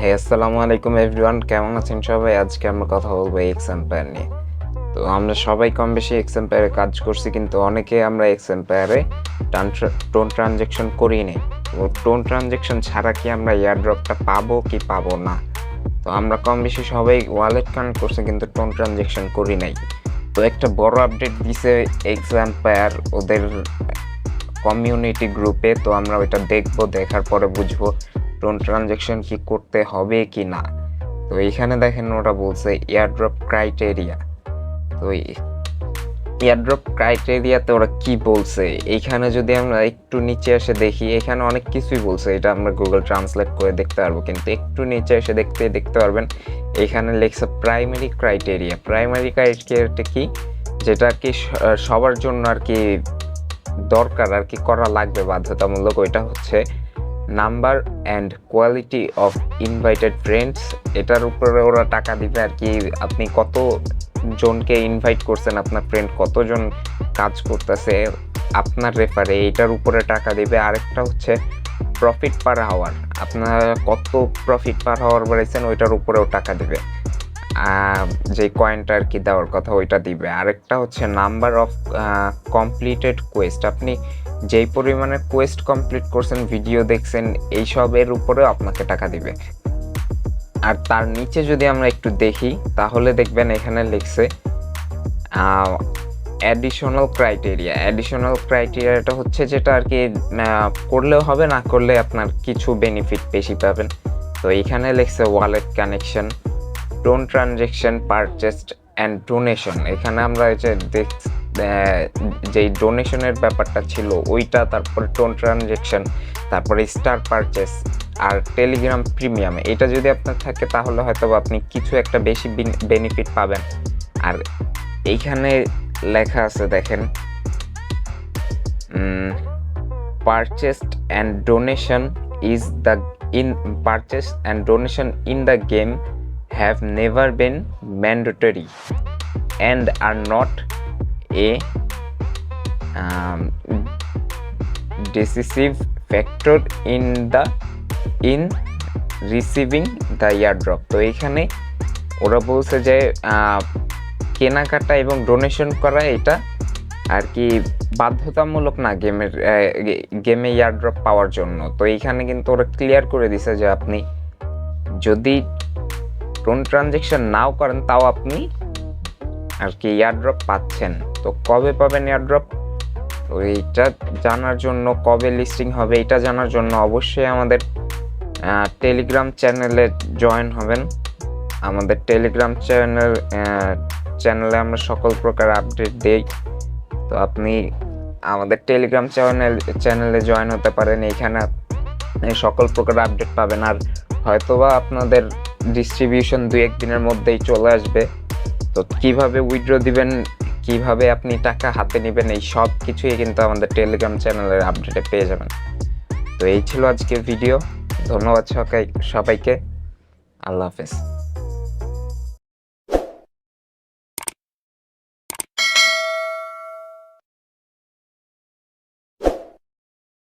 হ্যাঁ আসসালামু আলাইকুম এভরিওয়ান কেমন আছেন সবাই? আজকে আমরা কথা বলব এক্স এম্পায়ার নিয়ে। তো আমরা সবাই কম বেশি এক্স এম্পায়ারে কাজ করছি, কিন্তু অনেকে আমরা এক্স এম্পায়ারে টোন ট্রানজেকশন করি তো টোন ট্রানজেকশন ছাড়া কি আমরা এয়ারড্রপটা পাবো কি পাবো না? তো আমরা কম বেশি সবাই ওয়ালেট কানেক্ট করছি, কিন্তু টোন ট্রানজেকশন করি নাই। তো একটা বড় আপডেট দিছে এক্স এম্পায়ার ওদের কমিউনিটি গ্রুপে তো আমরা ওইটা দেখব, দেখার পরে বুঝব। টোন ট্রানজেকশন কি করতে হবে কি না? তো এখানে দেখেন ওটা বলছে এয়ারড্রপ ক্রাইটেরিয়া তো এয়ারড্রপ ক্রাইটেরিয়াতে ওরা কি বলছে? এইখানে যদি আমরা একটু নিচে এসে দেখি, এখানে অনেক কিছুই বলছে। এটা আমরা গুগল ট্রান্সলেট করে দেখতে পারব। কিন্তু একটু নিচে এসে দেখতে দেখতে পারবেন, এখানে লেখছে প্রাইমারি ক্রাইটেরিয়া প্রাইমারি ক্রাইটেরিয়াটা কি? যেটা কি সবার জন্য আর কি দরকার, আর কি করা লাগবে, বাধ্যতামূলক। ওইটা হচ্ছে number and quality of invited friends, এটার উপরে ওরা টাকা দিবে আর কি, আপনি কত জনকে ইনভাইট করছেন, আপনার ফ্রেন্ড কতজন কাজ করতেছে, আপনার রেফারে, এটার উপরে টাকা দিবে। আরেকটা হচ্ছে প্রফিট পার আওয়ার আপনার কত প্রফিট পার আওয়ার বাড়াইছেন, ওইটার উপরেও টাকা দিবে। যে কয়েনটা আর কি দেওয়ার কথা ওইটা দিবে। আরেকটা হচ্ছে নাম্বার অফ কমপ্লিটেড কোয়েস্ট আপনি যেই পরিমাণে কোয়েস্ট কমপ্লিট করছেন ভিডিও দেখছেন, এইসবের উপরেও আপনাকে টাকা দিবে। আর তার নিচে যদি আমরা একটু দেখি, তাহলে দেখবেন এখানে লিখছে অ্যাডিশনাল ক্রাইটেরিয়া অ্যাডিশনাল ক্রাইটেরিয়াটা হচ্ছে যেটা আর কি করলেও হবে, না করলে আপনার কিছু বেনিফিট বেশি পাবেন। তো এখানে লিখছে wallet connection TON transaction purchased and donation এখানে আমরা এই যে দেখ যেই ডোনেশনের ব্যাপারটা ছিল, ওইটা, তারপরে টোন ট্রানজেকশন তারপরে স্টার পারচেস আর টেলিগ্রাম প্রিমিয়াম এটা যদি আপনার থাকে, তাহলে হয়তো আপনি কিছু একটা বেশি বেনিফিট পাবেন। আর এইখানে লেখা আছে, দেখেন। Purchased and donation is the in purchase and donation in the game have never been mandatory and are not a um, decisive factor in the in receiving the airdrop. তো এখানে ওরা বলছে যে কেনাকাটা এবং ডোনেশন করা এটা আর কি বাধ্যতামূলক না গেমের গেমে ইয়ারড্রপ পাওয়ার জন্য। তো এইখানে কিন্তু ওরা ক্লিয়ার করে দিছে যে আপনি যদি টোন ট্রানজেকশন নাও করেন তাও আপনি আর কি এয়ারড্রপ পাচ্ছেন। তো কবে পাবেন এয়ারড্রপ তো এইটা জানার জন্য কবে লিস্টিং হবে এটা জানার জন্য অবশ্যই আমাদের টেলিগ্রাম চ্যানেলে জয়েন হবেন। আমাদের টেলিগ্রাম চ্যানেল চ্যানেলে আমরা সকল প্রকার আপডেট দেই। তো আপনি আমাদের টেলিগ্রাম চ্যানেল চ্যানেলে জয়েন হতে পারেন। এইখানে সকল প্রকার আপডেট পাবেন। আর হয়তোবা আপনাদের ডিস্ট্রিবিউশন দুই একদিনের মধ্যেই চলে আসবে। তো কীভাবে উইড্রো দিবেন, কীভাবে আপনি টাকা হাতে নেবেন, এই সব কিছুই কিন্তু আমাদের টেলিগ্রাম চ্যানেলের আপডেটে পেয়ে যাবেন। তো এই ছিল আজকের ভিডিও ধন্যবাদ সবাই সবাইকে। আল্লাহ হাফেজ।